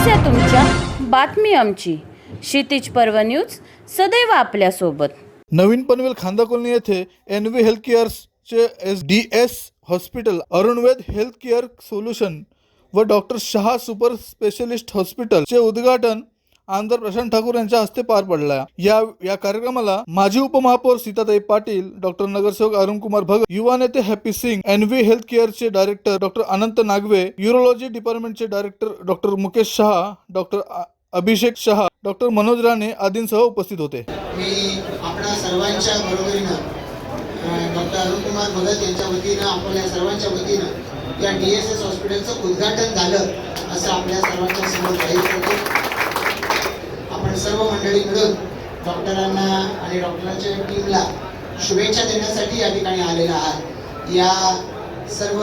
समस्या तुमच्या बातमी आमची. क्षितिज पर्व न्यूज सदैव आपल्यासोबत. नवीन पनवेल खांदा कॉलनी येथे N V health केअर्सचे S D S hospital Arunved health care solution व डॉक्टर शहा सुपर स्पेशलिस्ट हॉस्पिटलचे उद्घाटन आमदार प्रशांत ठाकूर यांच्या हस्ते पार पडला. या या कार्यक्रमाला माजी उपमहापौर सीताताई पाटील डॉक्टर नगरसेवक अरुण कुमार भगत युवा नेते Happy Singh N V health केअरचे director doctor Anant Nagwe urology डिपार्टमेंटचे director doctor Mukesh Shaha doctor Abhishek Shaha doctor Manoj Rane आदींसह उपस्थित होते. मी आपणा सर्वांच्या बरोबरीनं डॉक्टर अरुण कुमार भगत यांच्या वतीनं आपल्या सर्वांच्या वतीनं या डी एस एस हॉस्पिटलचं उद्घाटन झालं असं आपल्या सर्वांच्या समोर जाहीर करतो. आपण सर्व मंडळी मिळून डॉक्टरांना आणि डॉक्टरांच्या टीमला शुभेच्छा देण्यासाठी या ठिकाणी आलेला आहात. या सर्व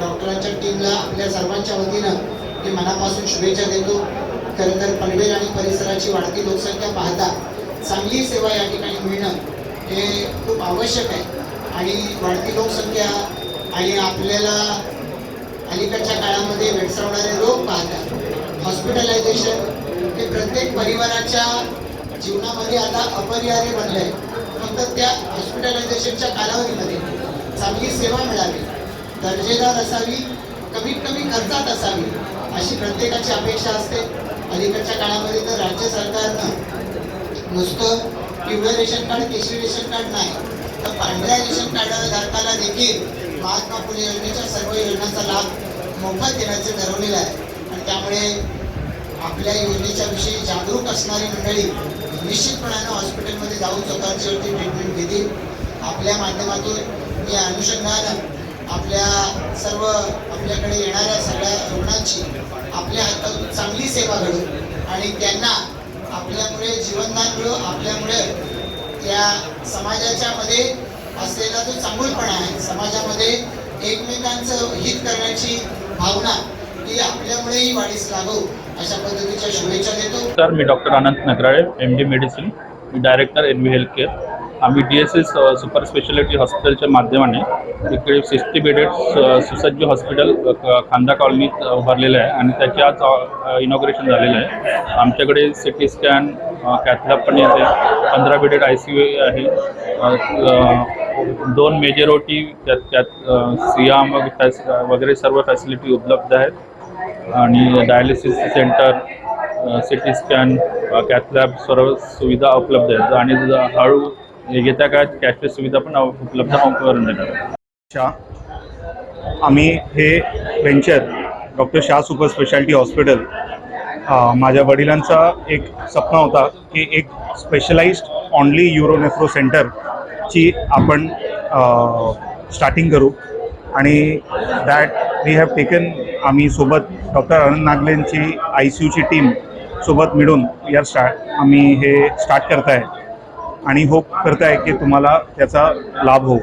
डॉक्टरांच्या टीमला आपल्या सर्वांच्या वतीनं मी मनापासून शुभेच्छा देतो. खरं तर पनवेल आणि परिसराची वाढती लोकसंख्या पाहता चांगली सेवा या ठिकाणी मिळणं हे खूप आवश्यक आहे. आणि वाढती लोकसंख्या आणि आपल्याला अलीकडच्या काळामध्ये भेडसावणारे रोग पाहता हॉस्पिटलायझेशन हे प्रत्येक परिवाराच्या जीवनामध्ये आता अपरिहार्य बनलं आहे फक्त त्या हॉस्पिटलायझेशनच्या कालावधीमध्ये. चांगली सेवा मिळावी. दर्जेदार असावी. कमीत कमी खर्चात असावी अशी प्रत्येकाची अपेक्षा असते. अलीकडच्या काळामध्ये तर राज्य सरकारनं नुसतं पिवळं रेशन कार्ड केशरी रेशन कार्ड नाही तर पांढऱ्या रेशन कार्ड धारकाला देखील महात्मा फुले योजनेच्या सर्व योजनांचा लाभ मोफत देण्याचे ठरवलेलं आहे. आणि त्यामुळे आपल्या योजनेच्या विषयी जागरूक असणारी मंडळी निश्चितपणानं हॉस्पिटलमध्ये जाऊन स्वतःची ट्रीटमेंट घेतील. आपल्या माध्यमातून मी अनुषंगानं आपल्या सर्व आपल्याकडे येणाऱ्या सगळ्या रुग्णांची आपल्या हातातून चांगली सेवा घडू आणि त्यांना आपल्यामुळे जीवनदान मिळो आपल्यामुळे त्या समाजाच्या मध्ये असलेला जो चांगुलपणा आहे समाजामध्ये एकमेकांचं हित करण्याची भावना ही आपल्यामुळेही वाढीस लागू. अशा पद्धतीच्या शुभेच्छा देतो. मी doctor Anant Nagrale M D medicine director N V health care आम्ही D S S super speciality हॉस्पिटलच्या माध्यमाने इकडे सिक्स्टी बेडेड सुसज्ज हॉस्पिटल खांदा कॉलनीत उभारलेलं आहे आणि त्याचे आज इनॉग्रेशन झालेलं आहे. आमच्याकडे सी टी स्कॅन कॅथलॅब पण येते. पंधरा बेडेड आय सी यू आहे. दोन मेजर ओ टी त्यात त्यात सियाम वगैरे सर्व फॅसिलिटी उपलब्ध आहेत. आणि dialysis centre CT scan cath lab सर्व सुविधा उपलब्ध आहेत. आणि हळू येत्या काळात कॅशलेस सुविधा पण उपलब्ध करून देणार. आम्ही हे venture doctor Shah super speciality hospital माझ्या वडिलांचा एक सपना होता की एक स्पेशलाइज्ड ऑनली युरोनेफ्रो सेंटरची आपण स्टार्टिंग करू. आणि दॅट वी हॅव टेकन आम्ही सोबत डॉक्टर अनंत नागलेंची आय सी यूची टीम सोबत मिळून या स्टार्ट आम्ही हे स्टार्ट करत आहे आणि होप करताय की तुम्हाला त्याचा लाभ हो